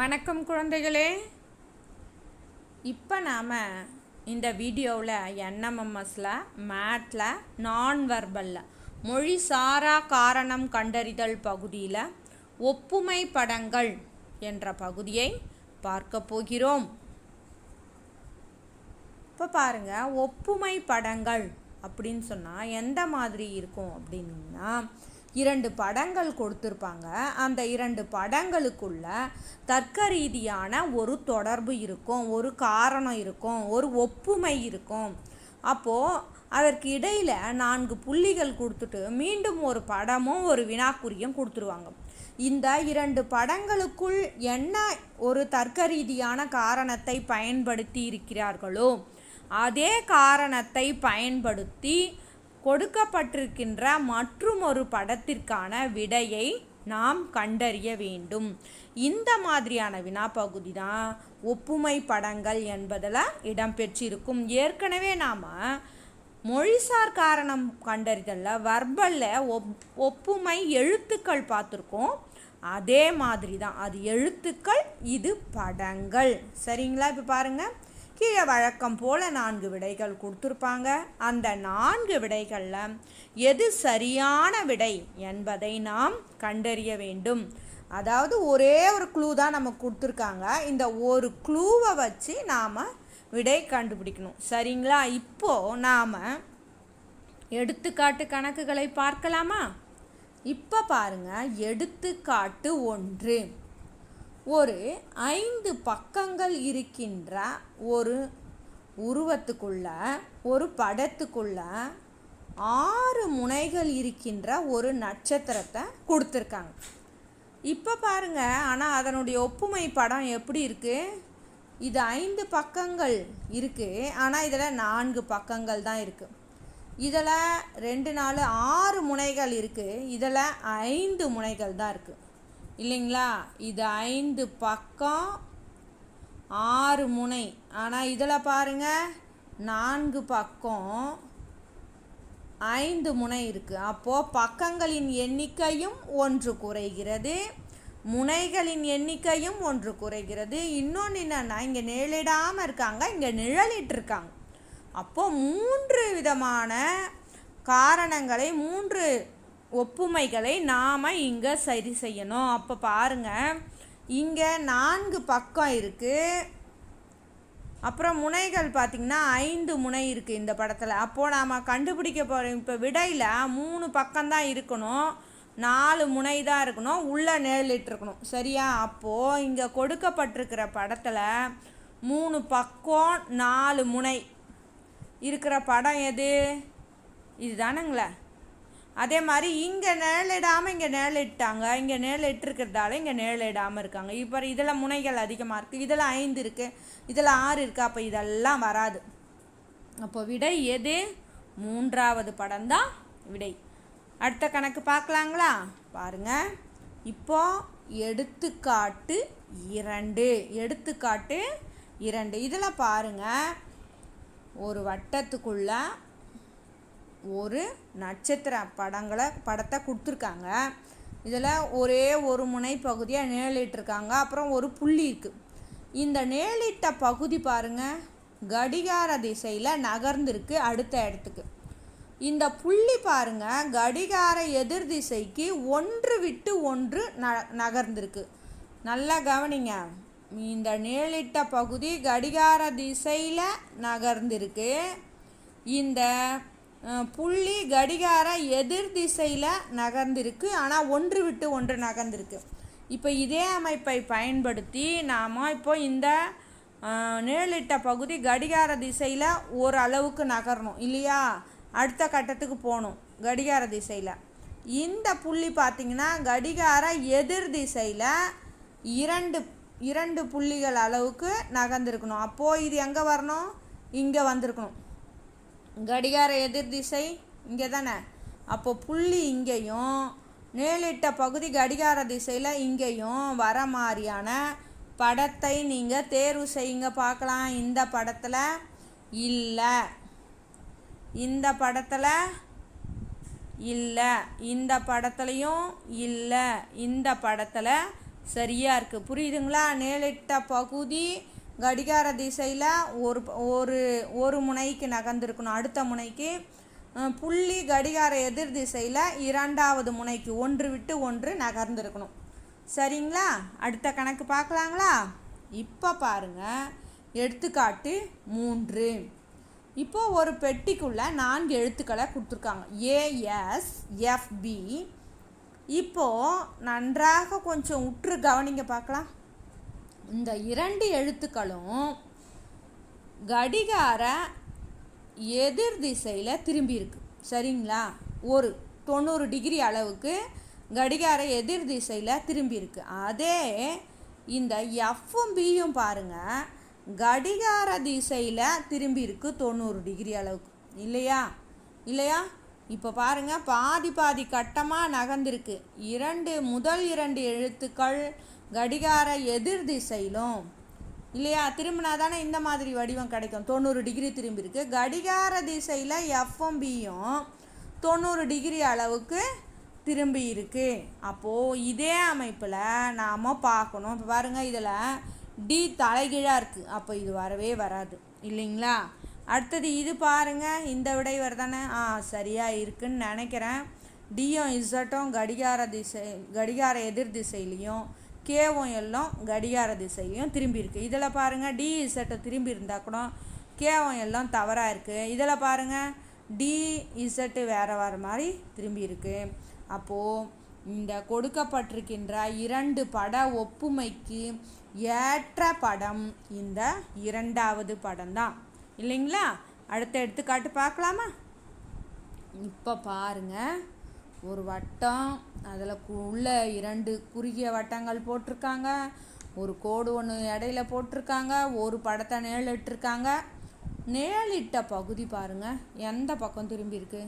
வணக்கம் குழந்தைகளே. இப்போ நாம் இந்த வீடியோவில் என்எம்எம்எஸில் மேத்தில் நான் வெர்பலில் மொழி சாரா காரணம் கண்டறிதல் பகுதியில் ஒப்புமை படங்கள் என்ற பகுதியை பார்க்க போகிறோம். இப்போ பாருங்கள் ஒப்புமை படங்கள் அப்படின்னு சொன்னால் எந்த மாதிரி இருக்கும் அப்படின்னா இரண்டு படங்கள் கொடுத்துருப்பாங்க. அந்த இரண்டு படங்களுக்குள்ள தர்க்க ரீதியான ஒரு தொடர்பு இருக்கும் ஒரு காரணம் இருக்கும் ஒரு ஒப்புமை இருக்கும். அப்போது அதற்கு இடையில் நான்கு புள்ளிகள் கொடுத்துட்டு மீண்டும் ஒரு படமும் ஒரு வினாக்குறியும் கொடுத்துருவாங்க. இந்த இரண்டு படங்களுக்குள் என்ன ஒரு தர்க்க ரீதியான காரணத்தை பயன்படுத்தி இருக்கிறார்களோ அதே காரணத்தை பயன்படுத்தி கொடுக்கப்பட்டிருக்கின்ற மற்றும் ஒரு படத்திற்கான விடையை நாம் கண்டறிய வேண்டும். இந்த மாதிரியான வினாப்பகுதி தான் ஒப்புமை படங்கள் என்பதில் இடம்பெற்றிருக்கும் ஏற்கனவே நாம் மொழிசார் காரணம் கண்டறிதலில் வர்பலில் ஒப் ஒப்புமை எழுத்துக்கள் பார்த்துருக்கோம். அதே மாதிரி தான் அது எழுத்துக்கள் இது படங்கள். சரிங்களா? இப்போ பாருங்கள் கீழே வழக்கம் போல் நான்கு விடைகள் கொடுத்துருப்பாங்க. அந்த நான்கு விடைகளில் எது சரியான விடை என்பதை நாம் கண்டறிய வேண்டும். அதாவது ஒரே ஒரு க்ளூ தான் நமக்கு கொடுத்துருக்காங்க. இந்த ஒரு க்ளூவை வச்சு நாம் விடை கண்டுபிடிக்கணும். சரிங்களா? இப்போது நாம் எடுத்துக்காட்டு கணக்குகளை பார்க்கலாமா? இப்போ பாருங்க. எடுத்துக்காட்டு ஒன்று. ஒரு ஐந்து பக்கங்கள் இருக்கின்ற ஒரு உருவத்துக்குள்ள ஒரு படத்துக்குள்ள ஆறு முனைகள் இருக்கின்ற ஒரு நட்சத்திரத்தை கொடுத்துருக்காங்க. இப்போ பாருங்க ஆனால் அதனுடைய ஒப்புமை படம் எப்படி இருக்குது இது ஐந்து பக்கங்கள் இருக்குது ஆனால் இதில் நான்கு பக்கங்கள் தான் இருக்குது இதில் ரெண்டு நாலு ஆறு முனைகள் இருக்குது இதில் ஐந்து முனைகள் தான் இருக்குது இல்லைங்களா? இது ஐந்து பக்கம் ஆறு முனை. ஆனால் இதில் பாருங்க நான்கு பக்கம் ஐந்து முனை இருக்குது அப்போது பக்கங்களின் எண்ணிக்கையும் ஒன்று குறைகிறது. முனைகளின் எண்ணிக்கையும் ஒன்று குறைகிறது. இன்னொன்று என்னென்னா இங்கே நிழலிடாமல் இருக்காங்க இங்கே நிழலிட்டிருக்காங்க அப்போது மூன்று விதமான காரணங்களை மூன்று ஒப்புமைகளை நாம் இங்கே சரி செய்யணும். அப்போ பாருங்கள் இங்கே நான்கு பக்கம் இருக்குது அப்புறம் முனைகள் பார்த்திங்கன்னா ஐந்து முனை இருக்குது இந்த படத்தில். அப்போது நாம் கண்டுபிடிக்க போகிறோம் இப்போ விடையில் மூணு பக்கம்தான் இருக்கணும். நாலு முனை தான் இருக்கணும். உள்ளே நேரிட்டுருக்கணும். சரியா? அப்போது இங்கே கொடுக்கப்பட்டிருக்கிற படத்தில் மூணு பக்கம் நாலு முனை இருக்கிற படம் எது? இதுதானுங்களே. அதே மாதிரி இங்கே நிழலிடாமல் இங்கே நிழலிட்டாங்க இங்கே நிழலிட்டிருக்கிறதால இங்கே நிழலிடாமல் இருக்காங்க. இப்போ இதில் முனைகள் அதிகமாக இருக்குது இதில் ஐந்து இருக்குது இதில் ஆறு இருக்குது அப்போ இதெல்லாம் வராது. அப்போ விடை எது? மூன்றாவது படம் தான் விடை. அடுத்த கணக்கு பார்க்கலாங்களா? பாருங்கள் இப்போ எடுத்துக்காட்டு இரண்டு எடுத்துக்காட்டு இரண்டு. இதில் பாருங்க ஒரு வட்டத்துக்குள்ள ஒரு நட்சத்திர படங்களை படத்தை கொடுத்துருக்காங்க. இதில் ஒரே ஒரு முனை பகுதியாக நேலிட்டிருக்காங்க அப்புறம் ஒரு புள்ளி இருக்குது இந்த நேலிட்ட பகுதி பாருங்கள் கடிகார திசையில் நகர்ந்துருக்கு அடுத்த இடத்துக்கு. இந்த புள்ளி பாருங்க கடிகார எதிர் திசைக்கு ஒன்று விட்டு ஒன்று ந நகர்ந்திருக்கு. நல்லா கவனிங்க. இந்த நேலிட்ட பகுதி கடிகார திசையில் நகர்ந்திருக்கு. இந்த புள்ளி கடிகார எதிர் திசையில் நகர்ந்திருக்கு. ஆனால் ஒன்று விட்டு ஒன்று நகர்ந்திருக்கு. இப்போ இதே அமைப்பை பயன்படுத்தி நாம் இப்போ இந்த நேரிட்ட பகுதி கடிகார திசையில் ஒரு அளவுக்கு நகரணும் இல்லையா? அடுத்த கட்டத்துக்கு போகணும் கடிகார திசையில். இந்த புள்ளி பார்த்திங்கன்னா கடிகார எதிர் திசையில் இரண்டு இரண்டு புள்ளிகள் அளவுக்கு நகர்ந்துருக்கணும். அப்போது இது எங்கே வரணும்? இங்கே வந்திருக்கணும். கடிகார எதிர் திசை இங்கே தானே அப்போ புள்ளி இங்கேயும் நேலிட்ட பகுதி கடிகார திசையில் இங்கேயும் வர மாதிரியான படத்தை நீங்கள் தேர்வு செய்யுங்க பார்க்கலாம். இந்த படத்தில் இல்லை. இந்த படத்தில் இல்லை. இந்த படத்துலையும் இல்லை. இந்த படத்தில் சரியாக இருக்குது புரியுதுங்களா? நேலிட்ட பகுதி கடிகார திசையில் ஒரு ஒரு ஒரு முனைக்கு நகர்ந்துருக்கணும். அடுத்த முனைக்கு புள்ளி கடிகார எதிர் திசையில் இரண்டாவது முனைக்கு ஒன்று விட்டு ஒன்று நகர்ந்துருக்கணும். சரிங்களா? அடுத்த கணக்கு பார்க்கலாங்களா? இப்போ பாருங்க. எடுத்துக்காட்டு மூன்று. இப்போது ஒரு பெட்டிக்குள்ளே நான்கு எழுத்துக்களை கொடுத்துருக்காங்க. ஏஎஸ் எஃப்பி இப்போது நன்றாக கொஞ்சம் உற்று கவனிங்க பார்க்கலாம். இந்த இரண்டு எழுத்துக்களும் கடிகார எதிர் திசையில் திரும்பியிருக்கு சரிங்களா? ஒரு தொண்ணூறு டிகிரி அளவுக்கு கடிகார எதிர் திசையில் திரும்பியிருக்கு அதே இந்த எஃப்பும் பியும் பாருங்கள் கடிகார திசையில் திரும்பியிருக்கு தொண்ணூறு டிகிரி அளவுக்கு. இல்லையா? இல்லையா? இப்போ பாருங்க பாதி பாதி கட்டமாக நகர்ந்திருக்கு. இரண்டு முதல் இரண்டு எழுத்துக்கள் கடிகார எதிர் திசையிலும். இல்லையா? திரும்பினா தானே இந்த மாதிரி வடிவம் கிடைக்கும். தொண்ணூறு டிகிரி திரும்பியிருக்கு. கடிகார திசையில் எஃப்எம் பியும் தொண்ணூறு டிகிரி அளவுக்கு திரும்பி இருக்கு அப்போது இதே அமைப்பில் நாம் பார்க்கணும். இப்போ பாருங்கள் இதில் டி தலைகீழாக இருக்குது அப்போ இது வரவே வராது. இல்லைங்களா? அடுத்தது இது பாருங்கள் இந்த விடை தானே ஆ சரியாக இருக்குன்னு நினைக்கிறேன். டியும் இசட்டும் கடிகார திசை கடிகார எதிர் திசையிலையும் கேவும் எல்லாம் கடிகார திசையும் திரும்பியிருக்கு. இதில் பாருங்கள் டி இசட்டை திரும்பி இருந்தால் கூட கேவும் எல்லாம் தவறாக இருக்குது இதில் பாருங்கள் டி இசட்டு வேறு வேறு மாதிரி திரும்பி இருக்கு அப்போது இந்த கொடுக்கப்பட்டிருக்கின்ற இரண்டு பட ஒப்புமைக்கு ஏற்ற படம் இந்த இரண்டாவது படம் தான். இல்லைங்களா? அடுத்த எடுத்துக்காட்டு பார்க்கலாமா? இப்போ பாருங்க. ஒரு வட்டம் அதில் உள்ள இரண்டு குறுகிய வட்டங்கள் போட்டிருக்காங்க. ஒரு கோடு ஒன்று இடையில போட்டிருக்காங்க. ஒரு படத்தை நேழிட்டிருக்காங்க நேழிட்ட பகுதி பாருங்க. எந்த பக்கம் திரும்பியிருக்கு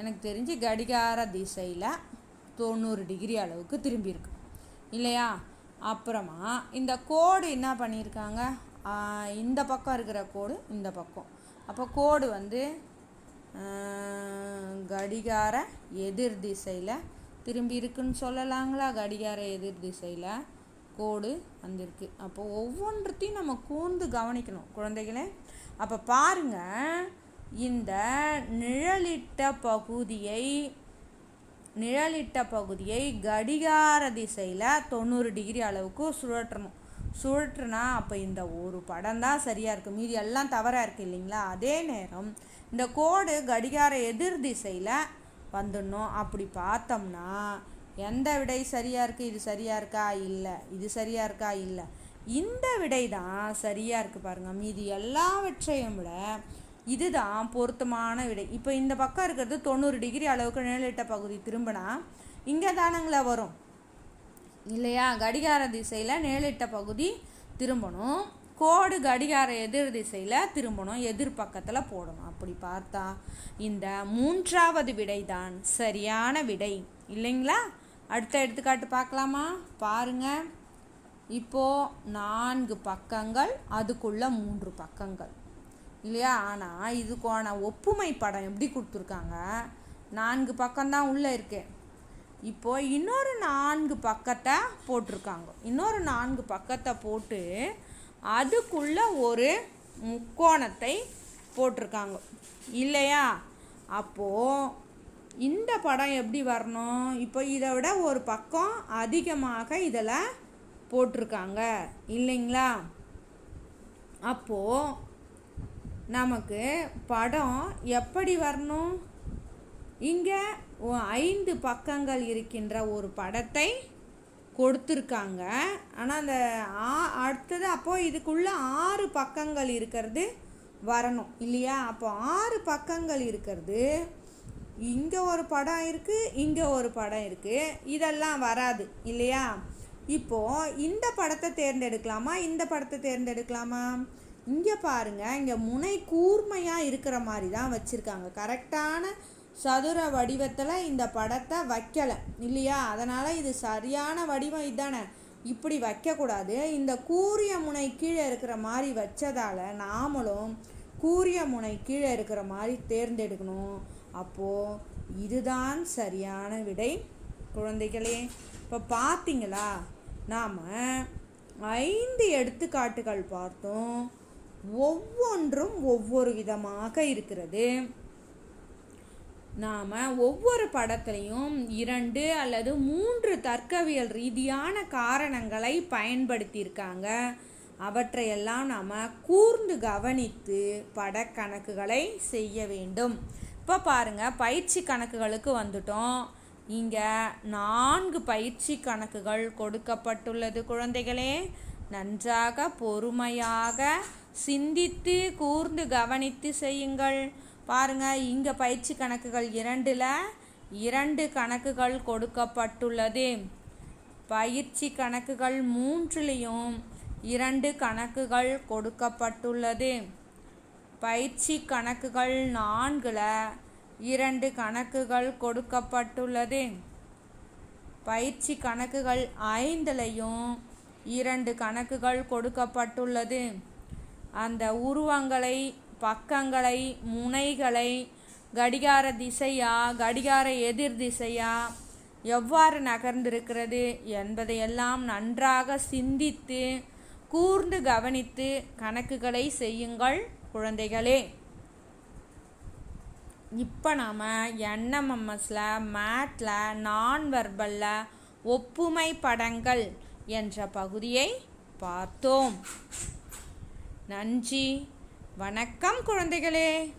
எனக்கு தெரிஞ்சு கடிகார திசையில் தொண்ணூறு டிகிரி அளவுக்கு திரும்பியிருக்கு இல்லையா? அப்புறமா இந்த கோடு என்ன பண்ணியிருக்காங்க? இந்த பக்கம் இருக்கிற கோடு இந்த பக்கம். அப்போ கோடு வந்து கடிகார எதிர் திசையில். திரும்பி இருக்குன்னு சொல்லலாங்களா? கடிகார எதிர் திசையில் கோடு வந்திருக்கு. அப்போ ஒவ்வொன்றத்தையும் நம்ம கூர்ந்து கவனிக்கணும். குழந்தைகளே அப்போ பாருங்க. இந்த நிழலிட்ட பகுதியை நிழலிட்ட பகுதியை கடிகார திசையில் தொண்ணூறு டிகிரி அளவுக்கு சுழற்றணும். சுழற்றுனா அப்போ இந்த ஒரு படம் தான் சரியாக இருக்குது மீதி எல்லாம் தவறாக இருக்குது இல்லைங்களா? அதே நேரம் இந்த கோடு கடிகார எதிர் திசையில் வந்துடணும். அப்படி பார்த்தோம்னா எந்த விடை சரியாக இருக்குது இது சரியாக இருக்கா? இல்லை. இது சரியாக இருக்கா? இல்லை. இந்த விடை தான் சரியாக இருக்குது பாருங்கள் மீதி எல்லாவற்றையும் விட இதுதான் பொருத்தமான விடை. இப்போ இந்த பக்கம் இருக்கிறது தொண்ணூறு டிகிரி அளவுக்கு நிழலிட்ட பகுதி. திரும்பினா இங்கே தானங்களா வரும். இல்லையா? கடிகார திசையில் நேலிட்ட பகுதி திரும்பணும். கோடு கடிகார எதிர் திசையில் திரும்பணும் எதிர் பக்கத்தில் போடணும். அப்படி பார்த்தா இந்த மூன்றாவது விடை தான் சரியான விடை. இல்லைங்களா? அடுத்த எடுத்துக்காட்டு பார்க்கலாமா? பாருங்கள் இப்போது நான்கு பக்கங்கள் அதுக்குள்ள மூன்று பக்கங்கள். இல்லையா? ஆனால் இதுக்கான ஒப்புமை படம் எப்படி கொடுத்துருக்காங்க? நான்கு பக்கம்தான் உள்ளே இருக்கு. இப்போ இன்னொரு நான்கு பக்கத்தை போட்டிருக்காங்க. இன்னொரு நான்கு பக்கத்தை போட்டு அதுக்குள்ள ஒரு முக்கோணத்தை போட்டிருக்காங்க. இல்லையா? அப்போது இந்த படம் எப்படி வரணும்? இப்போ இதை விட ஒரு பக்கம் அதிகமாக இதில் போட்டிருக்காங்க. இல்லைங்களா? அப்போது நமக்கு படம் எப்படி வரணும்? இங்கே ஐந்து பக்கங்கள் இருக்கின்ற ஒரு படத்தை கொடுத்துருக்காங்க. ஆனால் அந்த ஆ அடுத்தது அப்போது இதுக்குள்ளே ஆறு பக்கங்கள் இருக்கிறது வரணும் இல்லையா? அப்போ ஆறு பக்கங்கள் இருக்கிறது. இங்கே ஒரு படம் இருக்குது இங்கே ஒரு படம் இருக்குது இதெல்லாம் வராது இல்லையா? இப்போது இந்த படத்தை தேர்ந்தெடுக்கலாமா? இந்த படத்தை தேர்ந்தெடுக்கலாமா? இங்கே பாருங்க இங்கே முனை கூர்மையாக இருக்கிற மாதிரி தான் வச்சுருக்காங்க. கரெக்டான சதுர வடிவத்தில் இந்த படத்தை வைக்கலை இல்லையா? அதனால் இது சரியான வடிவம் இதானே? இப்படி வைக்கக்கூடாது. இந்த கூரிய முனை கீழே இருக்கிற மாதிரி வச்சதால் நாமளும் கூரிய முனை கீழே இருக்கிற மாதிரி தேர்ந்தெடுக்கணும். அப்போது இதுதான் சரியான விடை குழந்தைகளே. இப்போ பார்த்தீங்களா நாம் ஐந்து எடுத்துக்காட்டுகள் பார்த்தோம். ஒவ்வொன்றும் ஒவ்வொரு விதமாக இருக்கிறது. நாம் ஒவ்வொரு படத்துலையும் இரண்டு அல்லது மூன்று தர்க்கவியல் ரீதியான காரணங்களை பயன்படுத்தியிருக்காங்க. அவற்றையெல்லாம் நாம் கூர்ந்து கவனித்து படக்கணக்குகளை செய்ய வேண்டும். இப்போ பாருங்கள் பயிற்சி கணக்குகளுக்கு வந்துட்டோம். இங்கே நான்கு பயிற்சி கணக்குகள் கொடுக்கப்பட்டுள்ளது குழந்தைகளே. நன்றாக பொறுமையாக சிந்தித்து கூர்ந்து கவனித்து செய்யுங்கள். பாருங்கள் இங்கே பயிற்சி கணக்குகள் இரண்டில் இரண்டு கணக்குகள் கொடுக்கப்பட்டுள்ளது. பயிற்சி கணக்குகள் மூன்றுலேயும் இரண்டு கணக்குகள் கொடுக்கப்பட்டுள்ளது. பயிற்சி கணக்குகள் நான்கில் இரண்டு கணக்குகள் கொடுக்கப்பட்டுள்ளது. பயிற்சி கணக்குகள் ஐந்துலையும் இரண்டு கணக்குகள் கொடுக்கப்பட்டுள்ளது. அந்த உருவங்களை பக்கங்களை முனைகளை கடிகார திசையா கடிகார எதிர் திசையா எவ்வாறு நகர்ந்திருக்கிறது என்பதையெல்லாம் நன்றாக சிந்தித்து கூர்ந்து கவனித்து கணக்குகளை செய்யுங்கள் குழந்தைகளே. இப்போ நாம் என்எம்எம்எஸில் மேட்டில் நான் வெர்பலில் ஒப்புமை படங்கள் என்ற பகுதியை பார்த்தோம். நன்றி. வணக்கம் குழந்தைகளே.